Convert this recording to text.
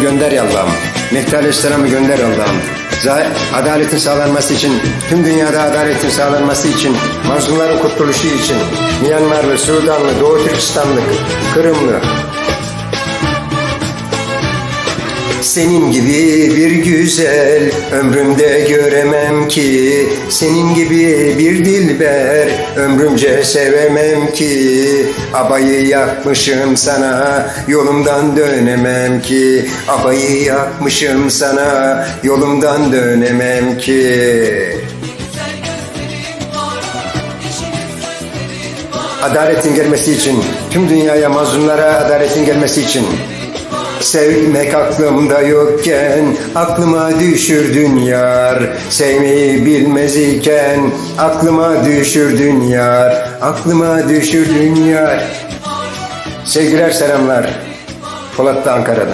gönder ya Allah'ım. Mehdi Aleyhisselam'ı gönder Allah'ım. Adaletin sağlanması için, tüm dünyada adaletin sağlanması için, mazlumların kurtuluşu için, Myanmarlı, Sudanlı, Doğu Türkistanlı, Kırımlı, Senin gibi bir güzel ömrümde göremem ki. Senin gibi bir dilber ömrümce sevemem ki. Abayı yakmışım sana yolumdan dönemem ki. Abayı yakmışım sana yolumdan dönemem ki. Adaletin gelmesi için, tüm dünyaya mazlumlara adaletin gelmesi için Sevmek aklımda yokken aklıma düşürdün yar. Sevmeyi bilmez iken aklıma düşürdün yar. Aklıma düşürdün yar. Sevgiler selamlar. Polat'ta Ankara'da